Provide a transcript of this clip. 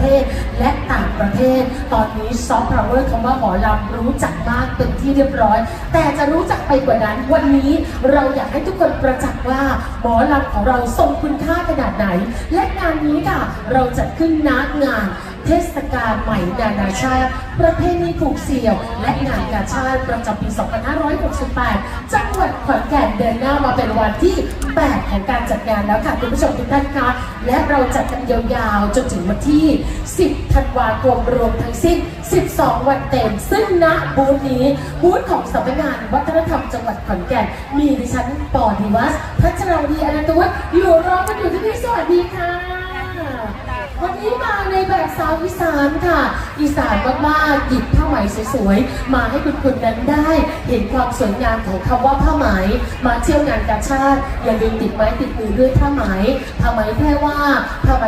เทศและต่างประเทศ ตอนนี้ซอฟต์พาวเวอร์คำว่าหมอลำรู้จักมากเป็นที่เรียบร้อย แต่จะรู้จักไปกว่านั้น วันนี้เราอยากให้ทุกคนประจักษ์ว่าหมอลำของเราทรงคุณค่าขนาดไหน และงานนี้ค่ะ เราจัดขึ้นนักงานเทศกาลใหม่นานาชาติ ประเพณีผูกเสี่ยว และงานกาชาติประจำปี 2568 จังหวัดขอนแก่นเดินหน้ามาเป็นวันที่ 8ของการจัดงานแล้วค่ะคุณผู้ชมทุกท่านคะและเราจัดกันยาวๆ จนถึงวันที่ 10 ธันวาคมรวมทั้งสิ้น 12 วันเต็ม ซึ่งณบูธนี้บูธของสำนักงานวัฒนธรรมจังหวัดขอนแก่น มีดิฉันปอดีวัสพัชรวีอนันตวัฒน์อยู่รอกันอยู่ที่นี่สวัสดีค่ะ ในแบบสาวอีสานค่ะ อีสานมากๆหยิบผ้าไหมสวยๆ มาให้คุณคุณนั้นได้ เห็นความสวยงามของคำว่าผ้าไหม มาเที่ยวงานกาชาติอย่าลืมติดไม้ติดมือด้วยผ้าไหมผ้าไหมแพร่ว่าผ้าไหม